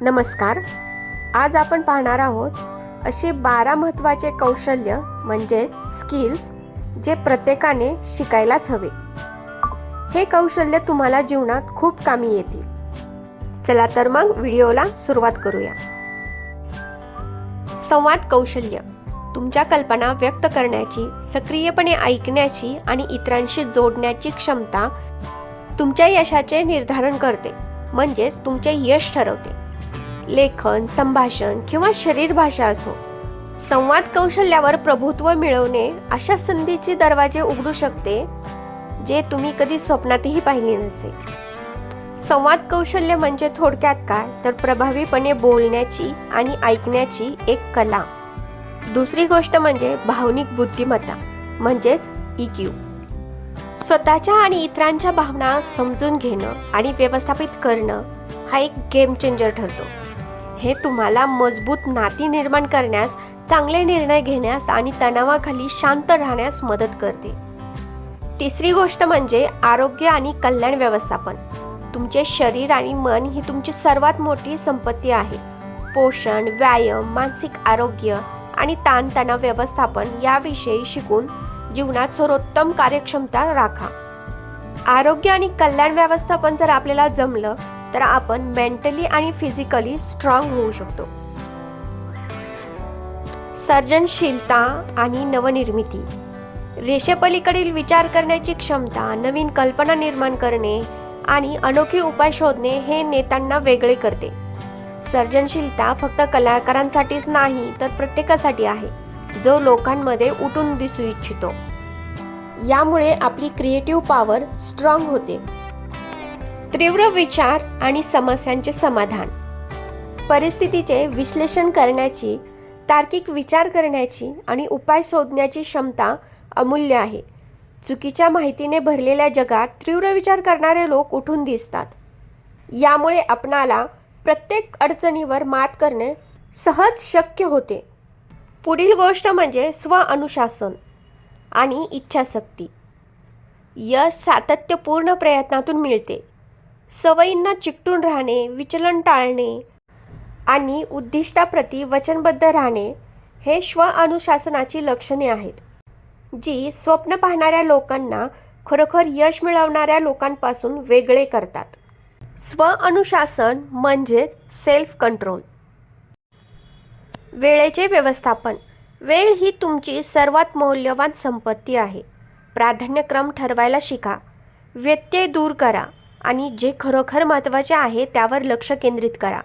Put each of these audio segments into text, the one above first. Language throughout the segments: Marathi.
नमस्कार. आज आपण पाहणार आहोत असे बारा महत्त्वाचे कौशल्य म्हणजेच स्किल्स जे प्रत्येकाने शिकायलाच हवे. हे कौशल्य तुम्हाला जीवनात खूप कामी येतील. चला तर मग व्हिडिओला सुरुवात करूया. संवाद कौशल्य. तुमच्या कल्पना व्यक्त करण्याची सक्रियपणे ऐकण्याची आणि इतरांशी जोडण्याची क्षमता तुमच्या यशाचे निर्धारण करते. म्हणजेच तुमचे यश ठरवते. लेखन संभाषण किंवा शरीरभाषा असो. संवाद कौशल्यावर प्रभुत्व मिळवणे अशा संधीचे दरवाजे उघडू शकते जे तुम्ही कधी स्वप्नातही पाहिले नसेल संवाद कौशल्य म्हणजे थोडक्यात काय? तर प्रभावीपणे बोलण्याची आणि ऐकण्याची एक कला. दुसरी गोष्ट म्हणजे भावनिक बुद्धिमत्ता म्हणजेच इक्यू स्वतःच्या आणि इतरांच्या भावना समजून घेणं आणि व्यवस्थापित करणं हा एक गेम चेंजर ठरतो. हे तुम्हाला मजबूत नाती निर्माण करण्यास चांगले निर्णय घेण्यास आणि तणावाखाली शांत राहण्यास मदत करते. तिसरी गोष्ट म्हणजे आरोग्य आणि कल्याण व्यवस्थापन. तुमचे शरीर आणि मन ही तुमची सर्वात मोठी संपत्ती आहे. पोषण व्यायाम मानसिक आरोग्य आणि ताणतणाव व्यवस्थापन याविषयी शिकून जीवनात सर्वोत्तम कार्यक्षमता राखा. आरोग्य आणि कल्याण व्यवस्थापन जर आपल्याला जमलं तर आपण मेंटली आणि फिजिकली स्ट्रॉंग होऊ शकतो. सर्जनशीलता आणि नवनिर्मिती. रेषेपलीकडील विचार करण्याची क्षमता नवीन कल्पना निर्माण करणे आणि अनोखे उपाय शोधणे हे नेत्यांना वेगळे करते. सर्जनशीलता फक्त कलाकारांसाठीच नाही तर प्रत्येकासाठी आहे जो लोकांमध्ये उठून दिसू इच्छितो. यामुळे आपली क्रिएटिव्ह पॉवर स्ट्रॉंग होते. तीव्र विचार आणि समस्यांचे समाधान. परिस्थितीचे विश्लेषण करण्याची तार्किक विचार करण्याची आणि उपाय शोधण्याची क्षमता अमूल्य आहे. चुकीच्या माहितीने भरलेल्या जगात तीव्र विचार करणारे लोक उठून दिसतात. यामुळे आपणाला प्रत्येक अडचणीवर मात करणे सहज शक्य होते. पुढील गोष्ट म्हणजे स्व अनुशासन. आणि इच्छाशक्ती. यश सातत्यपूर्ण प्रयत्नातून मिळते. सवयींना चिकटून राहणे विचलन टाळणे आणि उद्दिष्टाप्रती वचनबद्ध राहणे हे स्वअनुशासनाची लक्षणे आहेत. जी स्वप्न पाहणाऱ्या लोकांना खरोखर यश मिळवणाऱ्या लोकांपासून वेगळे करतात. स्व अनुशासन म्हणजेच सेल्फ कंट्रोल वेळेचे व्यवस्थापन. वेळ ही तुमची सर्वात मौल्यवान संपत्ती आहे. प्राधान्यक्रम ठरवायला शिका. व्यत्यय दूर करा आणि जे खरोखर महत्त्वाचे आहे त्यावर लक्ष केंद्रित करा.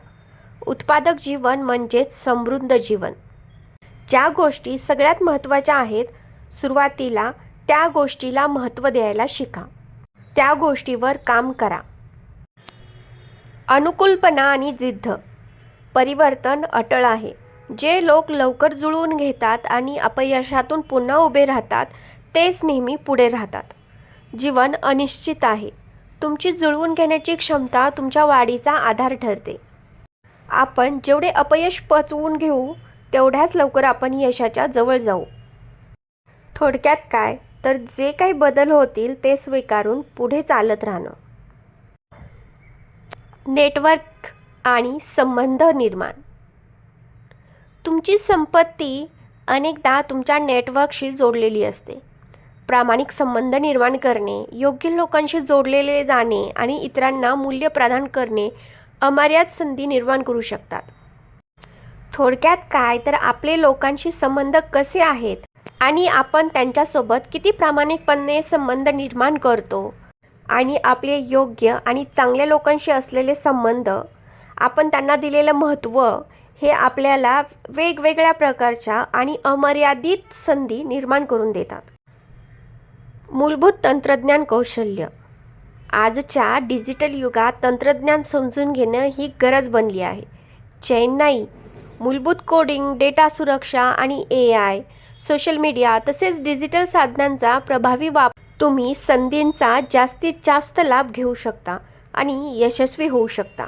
उत्पादक जीवन म्हणजेच समृद्ध जीवन. ज्या गोष्टी सगळ्यात महत्त्वाच्या आहेत सुरुवातीला त्या गोष्टीला महत्त्व द्यायला शिका. त्या गोष्टीवर काम करा. अनुकूलपणा आणि जिद्द. परिवर्तन अटळ आहे. जे लोक लवकर जुळवून घेतात आणि अपयशातून पुन्हा उभे राहतात तेच नेहमी पुढे राहतात. जीवन अनिश्चित आहे. तुमची जुळवून घेण्याची क्षमता तुमच्या वाढीचा आधार ठरते. आपण जेवढे अपयश पचवून घेऊ तेवढ्याच लवकर आपण यशाच्या जवळ जाऊ. थोडक्यात काय? तर जे काही बदल होतील ते स्वीकारून पुढे चालत राहणं. नेटवर्क आणि संबंध निर्माण. तुमची संपत्ती अनेकदा तुमच्या नेटवर्कशी जोडलेली असते. प्रामाणिक संबंध निर्माण करणे योग्य लोकांशी जोडलेले जाणे आणि इतरांना मूल्य प्रदान करणे अमर्याद संधी निर्माण करू शकतात. थोडक्यात काय तर आपले लोकांशी संबंध कसे आहेत आणि आपण त्यांच्यासोबत किती प्रामाणिकपणे संबंध निर्माण करतो आणि आपले योग्य आणि चांगल्या लोकांशी असलेले संबंध आपण त्यांना दिलेलं महत्त्व हे आपल्याला वेगवेगळ्या प्रकारच्या आणि अमर्यादित संधी निर्माण करून देतात. मूलभूत तंत्रज्ञान कौशल्य. आजच्या डिजिटल युगात तंत्रज्ञान समजून घेणं ही गरज बनली आहे. चेन्नई मूलभूत कोडिंग डेटा सुरक्षा आणि ए आय सोशल मीडिया तसेच डिजिटल साधनांचा प्रभावी वापर तुम्ही संधींचा जास्तीत जास्त लाभ घेऊ शकता आणि यशस्वी होऊ शकता.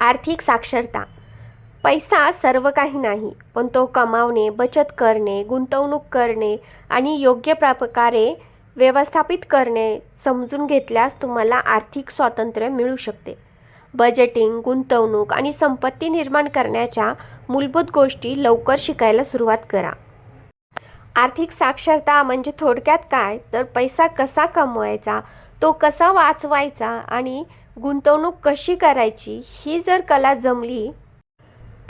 आर्थिक साक्षरता. पैसा सर्व काही नाही पण तो कमावणे बचत करणे गुंतवणूक करणे आणि योग्य प्रकारे व्यवस्थापित करणे समजून घेतल्यास तुम्हाला आर्थिक स्वातंत्र्य मिळू शकते. बजेटिंग गुंतवणूक आणि संपत्ती निर्माण करण्याच्या मूलभूत गोष्टी लवकर शिकायला सुरुवात करा. आर्थिक साक्षरता म्हणजे थोडक्यात काय? तर पैसा कसा कमवायचा? तो कसा वाचवायचा? आणि गुंतवणूक कशी करायची ही जर कला जमली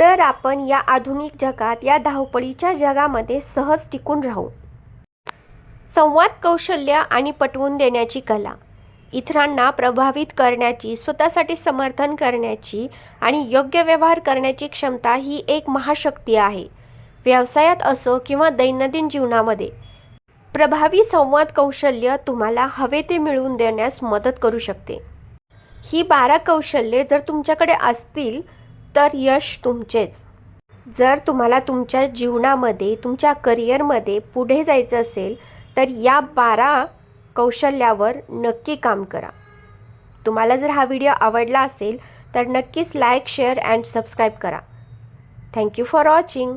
तर आपण या आधुनिक जगात या धावपळीच्या जगामध्ये सहज टिकून राहू. संवाद कौशल्य आणि पटवून देण्याची कला इतरांना प्रभावित करण्याची स्वतःसाठी समर्थन करण्याची आणि योग्य व्यवहार करण्याची क्षमता ही एक महाशक्ती आहे. व्यवसायात असो किंवा दैनंदिन जीवनामध्ये प्रभावी संवाद कौशल्य तुम्हाला हवे ते मिळवून देण्यास मदत करू शकते. ही बारा कौशल्ये जर तुमच्याकडे असतील तर यश तुमचेच. जर तुम्हाला तुमच्या जीवनामध्ये तुमच्या करिअरमध्ये पुढे जायचं असेल तर या बारा कौशल्यावर नक्की काम करा. तुम्हाला जर हा व्हिडिओ आवडला असेल तर नक्कीच लाईक शेअर अँड सबस्क्राईब करा. Thank you for watching.